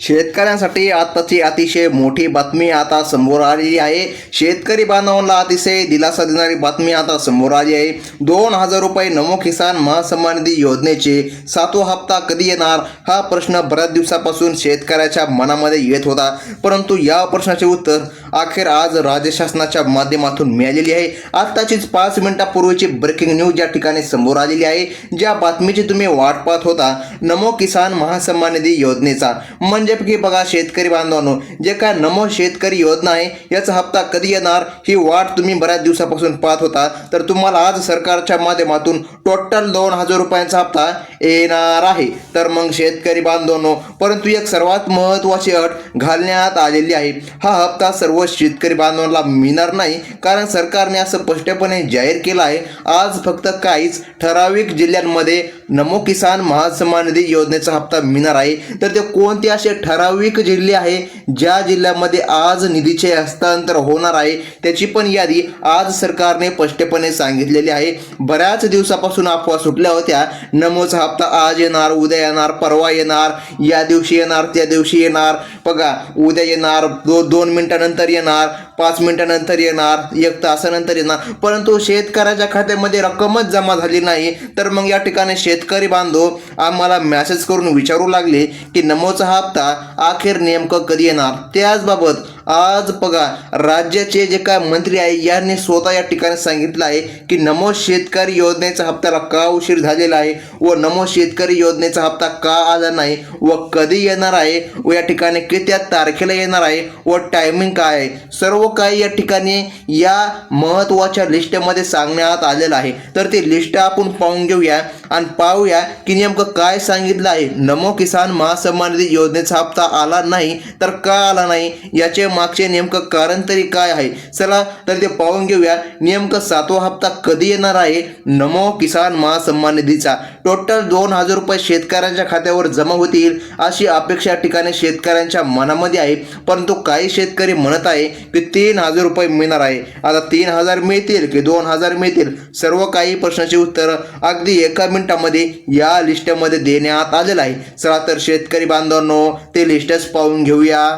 शेतकऱ्यांसाठी आताची अतिशय मोठी बातमी आता समोर आलेली आहे. शेतकरी बांधवांना अतिशय दिलासा देणारी बातमी आता समोर आली आहे. दोन हजार रुपये नमो किसान महासन्मान निधी योजनेचे सातवा हप्ता कधी येणार? हा प्रश्न बऱ्याच दिवसापासून शेतकऱ्याच्या मनामध्ये येत होता. परंतु या प्रश्नाचे उत्तर अखेर आज राज्य शासनाच्या माध्यमातून मिळालेली आहे. आत्ताचीच पाच मिनिटापूर्वीची ब्रेकिंग न्यूज या ठिकाणी समोर आलेली आहे ज्या बातमीची तुम्ही वाट पाहत होता नमो किसान महासन्मान निधी योजनेचा. म्हणजे म्हणजे की बघा शेतकरी बांधवांनो जे काय नमो शेतकरी योजना आहे याचा हप्ता कधी येणार ही वाट तुम्ही बऱ्याच दिवसापासून पाहत होता. तर तुम्हाला आज सरकारच्या माध्यमातून टोटल दोन हजार रुपयांचा हप्ता येणार आहे. तर मग शेतकरी बांधवांनो परंतु एक सर्वात महत्त्वाची अट घालण्यात आलेली आहे. हा हप्ता सर्व शेतकरी बांधवांना मिळणार नाही कारण सरकारने असं स्पष्टपणे जाहीर केलं आहे. आज फक्त काहीच ठराविक जिल्ह्यांमध्ये नमो किसान महासन्मान निधी योजनेचा हप्ता मिळणार आहे. तर ते कोणते असे ठराविक जिल्हे आहे. ज्या जिल्ह्यामध्ये आज निधीचे हस्तांतर होणार आहे त्याची पण यादी आज सरकारने स्पष्टपणे सांगितलेली आहे. बऱ्याच दिवसापासून अफवा सुटल्या होत्या. नमोचा हप्ता आज येणार उद्या येणार परवा येणार या दिवशी येणार त्या दिवशी येणार. बघा उद्या येणार दो दोन मिनिटानंतर येणार पाच मिनिटानंतर येणार एक तासानंतर येणार. परंतु शेतकऱ्याच्या खात्यामध्ये रक्कमच जमा झाली नाही. तर मग या ठिकाणी शेतकरी बांधव आम्हाला मेसेज करून विचारू लागले की नमोचा हप्ता अखेर नेमकं कधी येणार? त्याचबाबत आज बघा राज्याचे जे काय मंत्री आहे यांनी स्वतः या ठिकाणी सांगितलं आहे की नमो शेतकरी योजनेचा हप्त्याला का उशीर झालेला आहे व नमो शेतकरी योजनेचा हप्ता का आला नाही व कधी येणार आहे व या ठिकाणी कित्या तारखेला येणार आहे व टायमिंग काय आहे? सर्व काही या ठिकाणी या महत्त्वाच्या लिस्टमध्ये सांगण्यात आलेलं आहे. तर ती लिस्ट आपण पाहून घेऊया आणि पाहूया की नेमकं काय सांगितलं आहे. नमो किसान महासन्मान निधी योजनेचा हप्ता आला नाही तर का आला नाही? याचे मागचे नेमकं कारण तरी काय आहे? चला तर ते पाहून घेऊया. नेमकं सातवा हप्ता कधी येणार आहे? नमो किसान महासन्मान निधीचा. टोटल दोन हजार रुपये शेतकऱ्यांच्या खात्यावर जमा होतील अशी अपेक्षा ठिकाणी शेतकऱ्यांच्या मनामध्ये आहे. परंतु काही शेतकरी म्हणत आहे की तीन हजार रुपये मिळणार आहे. आता तीन हजार मिळतील की दोन हजार मिळतील? सर्व काही प्रश्नाची उत्तर अगदी एका मिनिटामध्ये या लिस्टमध्ये देण्यात आलेलं आहे. चला तर शेतकरी बांधवांनो ते लिस्टच पाहून घेऊया.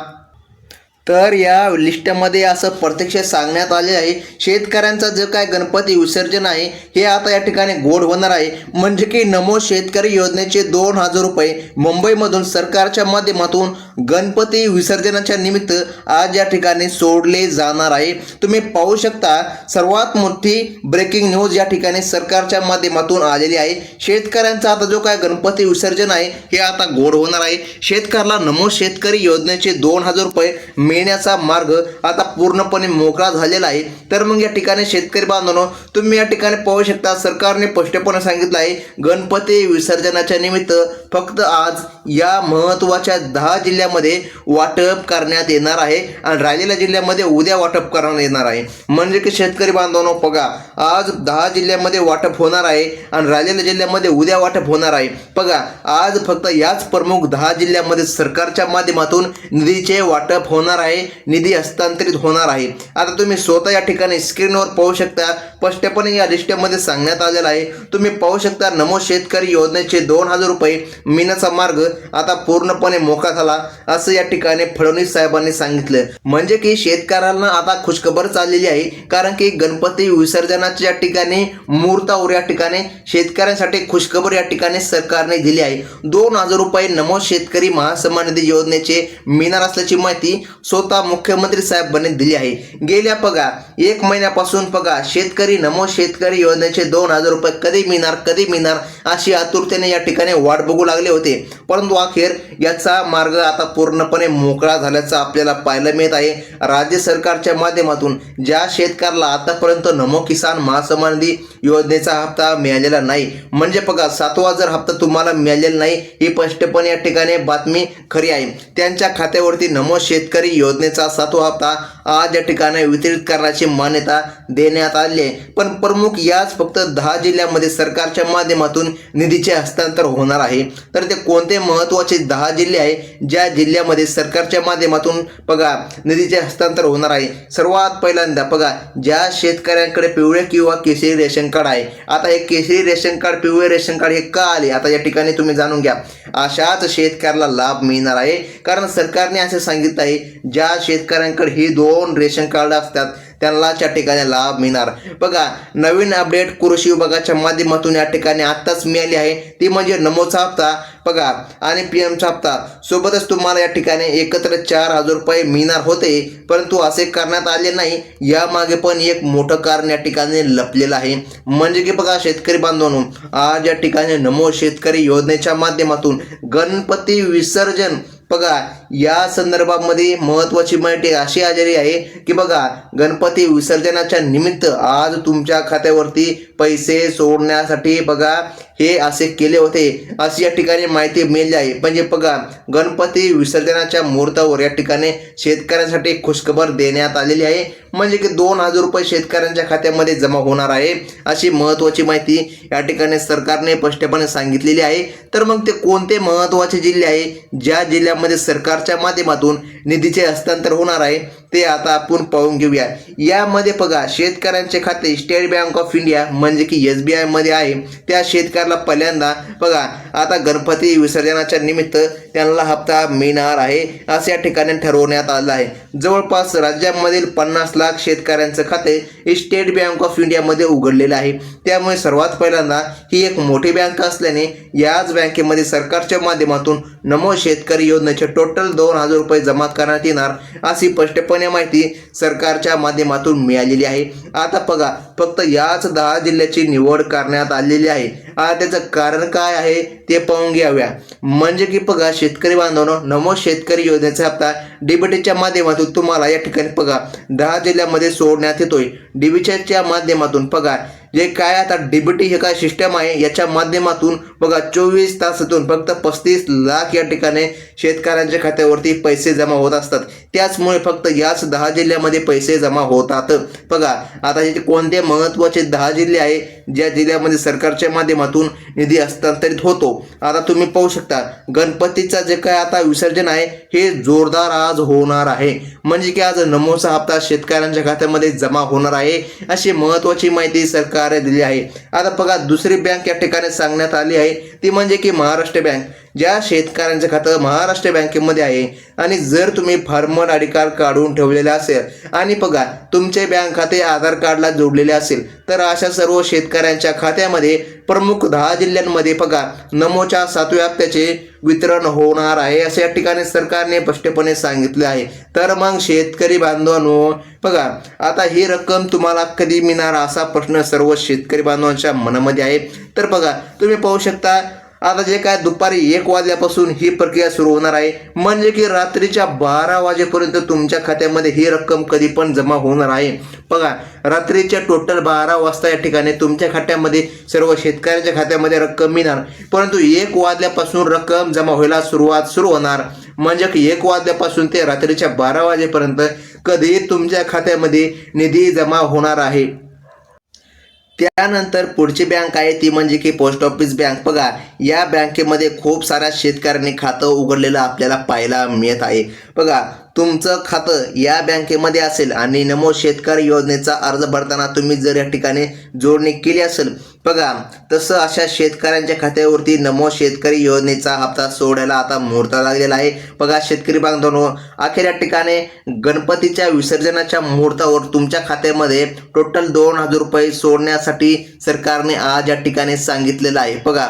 तर या लिस्टमध्ये असं प्रत्यक्ष सांगण्यात आले आहे शेतकऱ्यांचा जे काय गणपती विसर्जन आहे हे आता या ठिकाणी गोड होणार आहे. म्हणजे की नमो शेतकरी योजनेचे दोन हजार रुपये मुंबईमधून सरकारच्या माध्यमातून गणपती विसर्जनाच्या निमित्त आज या ठिकाणी सोडले जाणार आहे. तुम्ही पाहू शकता सर्वात मोठी ब्रेकिंग न्यूज या ठिकाणी सरकारच्या माध्यमातून आलेली आहे. शेतकऱ्यांचा आता जो काय गणपती विसर्जन आहे हे आता गोड होणार आहे. शेतकऱ्याला नमो शेतकरी योजनेचे दोन हजार रुपये मिळण्याचा मार्ग आता पूर्णपणे मोकळा झालेला आहे. तर मग या ठिकाणी शेतकरी बांधवांनो तुम्ही या ठिकाणी पाहू शकता सरकारने स्पष्टपणे सांगितलं आहे गणपती विसर्जनाच्या निमित्त फक्त आज या महत्त्वाच्या दहा जिल्ह्यामध्ये वाटप करण्यात येणार आहे आणि राहिलेल्या जिल्ह्यामध्ये उद्या वाटप करण्यात येणार आहे. म्हणजे की शेतकरी बांधवांनो बघा आज दहा जिल्ह्यामध्ये वाटप होणार आहे आणि राहिलेल्या जिल्ह्यामध्ये उद्या वाटप होणार आहे. बघा आज फक्त याच प्रमुख दहा जिल्ह्यामध्ये सरकारच्या माध्यमातून निधीचे वाटप होणार आहे निधी हस्तांतरित होणार आहे. आता तुम्ही स्वतः या ठिकाणी स्क्रीनवर पाहू शकता स्पष्टपणे या लिस्टमध्ये सांगण्यात आलेलं आहे. तुम्ही पाहू शकता नमो शेतकरी योजनेचे दोन हजार रुपये मिनाचा मार्ग आता पूर्णपणे मोका झाला असं या ठिकाणी फडणवीस साहेबांनी सांगितलं. म्हणजे की शेतकऱ्यांना आता खुशखबर चाललेली आहे कारण की गणपती विसर्जनाच्या या ठिकाणी मुहूर्तावर या ठिकाणी शेतकऱ्यांसाठी खुशखबर या ठिकाणी सरकारने दिली आहे. दोन हजार रुपये नमो शेतकरी महासन्मान निधी योजनेचे मिळणार असल्याची माहिती स्वतः मुख्यमंत्री साहेबांनी दिली आहे. गेल्या पगा एक महिन्यापासून बघा शेतकरी नमो शेतकरी योजनेचे दोन हजार रुपये कधी मिळणार कधी मिळणार अशी आतुरतेने या ठिकाणी वाट बघू लागली. होते. परंतु अखेर याचा मार्ग आता पूर्णपणे मोकळा झाल्याचं आपल्याला पाहायला मिळत आहे. राज्य सरकारच्या माध्यमातून ज्या शेतकऱ्याला आतापर्यंत नमो किसान महासन्मान निधी योजनेचा हप्ता मिळालेला नाही म्हणजे बघा सातवा जर हप्ता तुम्हाला मिळालेला नाही ही स्पष्टपणे या ठिकाणी बातमी खरी आहे. त्यांच्या खात्यावरती नमो शेतकरी योजनेचा सातवा हप्ता आज या ठिकाणी वितरित करण्याची मान्यता देण्यात आली आहे. पण प्रमुख याच फक्त दहा जिल्ह्यामध्ये सरकारच्या माध्यमातून निधीचे हस्तांतर होणार आहे. तर ते कोणते महत्त्वाचे दहा जिल्हे आहे? ज्या जिल्ह्यामध्ये सरकारच्या माध्यमातून बघा निधीचे हस्तांतर होणार आहे? सर्वात पहिल्यांदा बघा ज्या शेतकऱ्यांकडे पिवळे किंवा केशरी रेशन कार्ड आहे. आता हे केशरी रेशन कार्ड पिवळे रेशन कार्ड हे का आले? आता या ठिकाणी तुम्ही जाणून घ्या. अशाच शेतकऱ्याला लाभ मिळणार आहे. कारण सरकारने असे सांगितलं आहे ज्या शेतकऱ्यांकडे ही दोन रेशन कार्ड असतात त्यांना त्या ठिकाणी लाभ मिळणार. बघा नवीन अपडेट कृषी विभागाच्या माध्यमातून या ठिकाणी आत्ताच मिळाली आहे. ती म्हणजे नमोचा हप्ता बघा आणि पी एमचा हप्ता सोबतच तुम्हाला या ठिकाणी एकत्र चार हजार रुपये मिळणार होते परंतु असे करण्यात आले नाही. यामागे पण एक मोठं कारण या ठिकाणी लपलेलं आहे. म्हणजे की बघा शेतकरी बांधवांनो आज या ठिकाणी नमो शेतकरी योजनेच्या माध्यमातून गणपती विसर्जन बघा या संदर्भामध्ये महत्त्वाची माहिती अशी आजारी आहे की बघा गणपती विसर्जनाच्या निमित्त आज तुमच्या खात्यावरती पैसे सोडण्यासाठी बघा हे असे केले होते. अशी या ठिकाणी माहिती मिळाली आहे. म्हणजे बघा गणपती विसर्जनाच्या मुहूर्तावर या ठिकाणी शेतकऱ्यांसाठी खुशखबर देण्यात आलेली आहे. म्हणजे की दोन हजार रुपये शेतकऱ्यांच्या खात्यामध्ये जमा होणार आहे. अशी महत्त्वाची माहिती या ठिकाणी सरकारने स्पष्टपणे सांगितलेली आहे. तर मग ते कोणते महत्त्वाचे जिल्हे आहे? ज्या जिल्ह्या जिल्ह्यामध्ये सरकारच्या माध्यमातून निधीचे हस्तांतर होणार आहे ते आता आपण पाहून घेऊया. यामध्ये बघा शेतकऱ्यांचे खाते स्टेट बँक ऑफ इंडिया म्हणजे की एस बी आयमध्ये आहे. त्या शेतकऱ्याला पहिल्यांदा बघा आता गणपती विसर्जनाच्या निमित्त त्यांना हप्ता मिळणार आहे असं या ठिकाणी ठरवण्यात आलं आहे. जवळपास राज्यामधील पन्नास लाख शेतकऱ्यांचं खाते हे स्टेट बँक ऑफ इंडियामध्ये उघडलेलं आहे. त्यामुळे सर्वात पहिल्यांदा ही एक मोठी बँक असल्याने याच बँकेमध्ये सरकारच्या माध्यमातून नमो शेतकरी योजना योजनेचे टोटल दोन हजार रुपये जमा करण्यात येणार अशी स्पष्टपणे माहिती सरकारच्या माध्यमातून मिळालेली आहे. आता बघा फक्त याच दहा जिल्ह्याची निवड करण्यात आलेली आहे. आता त्याचं कारण काय आहे ते पाहून घ्याव्या. म्हणजे की बघा शेतकरी बांधवांनो नमो शेतकरी योजनेचा हप्ता डीबीटीच्या माध्यमातून तुम्हाला या ठिकाणी बघा दहा जिल्ह्यामध्ये सोडण्यात येतोय. डीबीटीच्या माध्यमातून पगार जे काय आता डीबीटी हे काय सिस्टम आहे याच्या माध्यमातून बघा चोवीस तासातून फक्त पस्तीस लाख या ठिकाणी शेतकऱ्यांच्या खात्यावरती पैसे जमा होत असतात. त्याचमुळे फक्त याच दहा जिल्ह्यामध्ये पैसे जमा होतात. बघा आता हे कोणते महत्त्वाचे दहा जिल्हे आहे ज्या जिल्ह्यामध्ये सरकारच्या माध्यमातून निधी हस्तांतरित होतो आता तुम्ही पाहू शकता गणपतीचा जे काय आता विसर्जन आहे हे जोरदार आज होणार आहे. म्हणजे की आज नमोचा हप्ता शेतकऱ्यांच्या खात्यामध्ये जमा होणार आहे अशी महत्त्वाची माहिती सरकारने दिली आहे. आता बघा दुसरी बँक या ठिकाणी सांगण्यात आली आहे ती म्हणजे की महाराष्ट्र बँक. ज्या शेतकऱ्यांचं खातं महाराष्ट्र बँकेमध्ये आहे आणि जर तुम्ही फार्मर आय डी कार्ड काढून ठेवलेले असेल आणि बघा तुमचे बँक खाते आधार कार्डला जोडलेले असेल तर अशा सर्व शेतकऱ्यांच्या खात्यामध्ये प्रमुख दहा जिल्ह्यांमध्ये बघा नमोच्या सातव्या हप्त्याचे वितरण होणार आहे असे या ठिकाणी सरकारने स्पष्टपणे सांगितले आहे. तर मग शेतकरी बांधवांनो बघा आता ही रक्कम तुम्हाला कधी मिळणार असा प्रश्न सर्व शेतकरी बांधवांच्या मनामध्ये आहे. तर बघा तुम्ही पाहू शकता आता जे काय दुपारी एक वाजल्यापासून ही प्रक्रिया सुरू होणार आहे म्हणजे की रात्रीच्या बारा वाजेपर्यंत तुमच्या खात्यामध्ये ही रक्कम कधी पण जमा होणार आहे. बघा रात्रीच्या टोटल बारा वाजता या ठिकाणी तुमच्या खात्यामध्ये सर्व शेतकऱ्यांच्या खात्यामध्ये रक्कम मिळणार. परंतु एक वाजल्यापासून रक्कम जमा व्हायला सुरुवात सुरू होणार. म्हणजे की एक वाजल्यापासून ते रात्रीच्या बारा वाजेपर्यंत कधी तुमच्या खात्यामध्ये निधी जमा होणार आहे. त्यानंतर पुढची बँक आहे ती म्हणजे की पोस्ट ऑफिस बँक. बघा या बँकेमध्ये खूप साऱ्या शेतकऱ्यांनी खातं उघडलेलं आपल्याला पाहायला मिळत आहे. बघा तुमचं खातं या बँकेमध्ये असेल आणि नमो शेतकरी योजनेचा अर्ज भरताना तुम्ही जर या ठिकाणी जोडणी केली असेल बघा तसं अशा शेतकऱ्यांच्या खात्यावरती नमो शेतकरी योजनेचा हप्ता सोडायला आता मुहूर्त लागलेला आहे. बघा शेतकरी बांधवांनो अखेर या ठिकाणी गणपतीच्या विसर्जनाच्या मुहूर्तावर तुमच्या खात्यामध्ये टोटल दोन हजार रुपये सोडण्यासाठी सरकारने आज या ठिकाणी सांगितलेलं आहे. बघा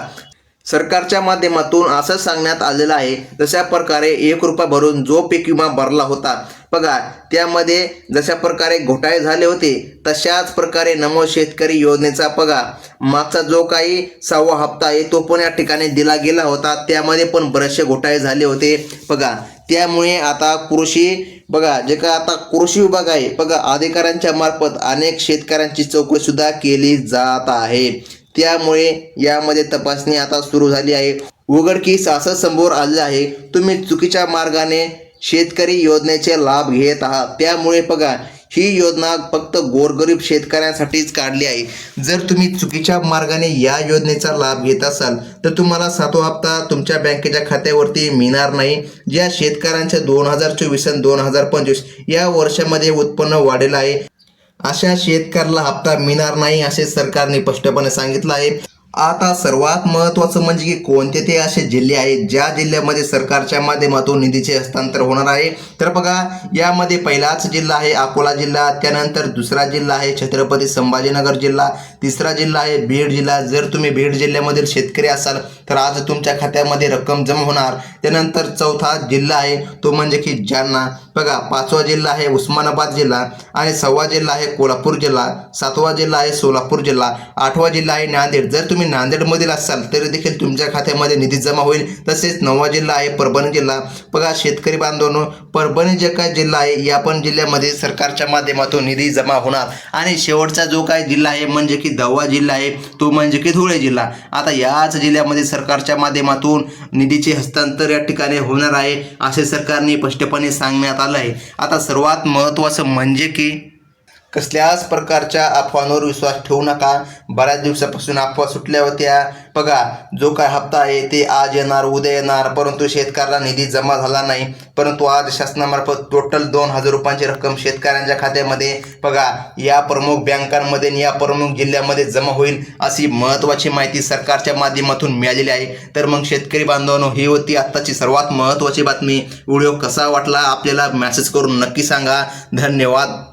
सरकारच्या माध्यमातून असं सांगण्यात आलेलं आहे जशा प्रकारे एक रुपया भरून जो पीक विमा भरला होता बघा त्यामध्ये जशा प्रकारे घोटाळे झाले होते तशाच प्रकारे नमो शेतकरी योजनेचा बघा मागचा जो काही सहावा हप्ता आहे तो पण या ठिकाणी दिला गेला होता. त्यामध्ये पण बरेचसे घोटाळे झाले होते. बघा त्यामुळे आता कृषी बघा जे का आता कृषी विभाग आहे बघा अधिकाऱ्यांच्या मार्फत अनेक शेतकऱ्यांची चौकशीसुद्धा केली जात आहे. त्यामुळे यामध्ये तपासणी आता सुरू झाली आहे. उघडकीस असं समोर आलं आहे तुम्ही चुकीच्या मार्गाने शेतकरी योजनेचे लाभ घेत आहात. त्यामुळे बघा ही योजना फक्त गोरगरीब शेतकऱ्यांसाठीच काढली आहे. जर तुम्ही चुकीच्या मार्गाने या योजनेचा लाभ घेत असाल तर तुम्हाला सातवा हप्ता तुमच्या बँकेच्या खात्यावरती मिळणार नाही. ज्या शेतकऱ्यांच्या दोन हजार चोवीस आणि दोन हजार पंचवीस या वर्षामध्ये उत्पन्न वाढेल आहे अशा शेतकऱ्याला हप्ता मिळणार नाही असे सरकारने स्पष्टपणे सांगितलं आहे. आता सर्वात महत्त्वाचं म्हणजे की कोणते ते असे जिल्हे आहेत ज्या जिल्ह्यामध्ये सरकारच्या माध्यमातून निधीचे हस्तांतर होणार आहे? तर बघा यामध्ये पहिलाच जिल्हा आहे अकोला जिल्हा त्यानंतर दुसरा जिल्हा आहे छत्रपती संभाजीनगर जिल्हा तिसरा जिल्हा आहे बीड जिल्हा. जर तुम्ही बीड जिल्ह्यामधील शेतकरी असाल तर आज तुमच्या खात्यामध्ये रक्कम जमा होणार. त्यानंतर चौथा जिल्हा आहे तो म्हणजे की जालना. बघा पाचवा जिल्हा आहे उस्मानाबाद जिल्हा आणि सहावा जिल्हा आहे कोल्हापूर जिल्हा. सातवा जिल्हा आहे सोलापूर जिल्हा. आठवा जिल्हा आहे नांदेड. जर तुम्ही तुम्ही नांदेडमधील असाल तरी देखील तुमच्या खात्यामध्ये निधी जमा होईल. तसेच नवा जिल्हा आहे परभणी जिल्हा. बघा शेतकरी बांधवांनो परभणी जे काय जिल्हा आहे या पण जिल्ह्यामध्ये सरकारच्या माध्यमातून निधी जमा होणार. आणि शेवटचा जो काय जिल्हा आहे म्हणजे की दवा जिल्हा आहे तो म्हणजे की धुळे जिल्हा. आता याच जिल्ह्यामध्ये सरकारच्या माध्यमातून निधीचे हस्तांतर या ठिकाणी होणार आहे असे सरकारने स्पष्टपणे सांगण्यात आलं आहे. आता सर्वात महत्त्वाचं म्हणजे की कसल्याच प्रकारच्या अफवांवर विश्वास ठेवू नका. बऱ्याच दिवसापासून अफवा सुटल्या होत्या. बघा जो काय हप्ता आहे ते आज येणार उद्या येणार परंतु शेतकऱ्याला निधी जमा झाला नाही. परंतु आज शासनामार्फत टोटल दोन हजार रुपयांची रक्कम शेतकऱ्यांच्या खात्यामध्ये बघा या प्रमुख बँकांमध्ये आणि या प्रमुख जिल्ह्यामध्ये जमा होईल अशी महत्त्वाची माहिती सरकारच्या माध्यमातून मिळालेली आहे. तर मग शेतकरी बांधवांनो ही होती आत्ताची सर्वात महत्त्वाची बातमी. व्हिडिओ कसा वाटला आपल्याला मेसेज करून नक्की सांगा. धन्यवाद.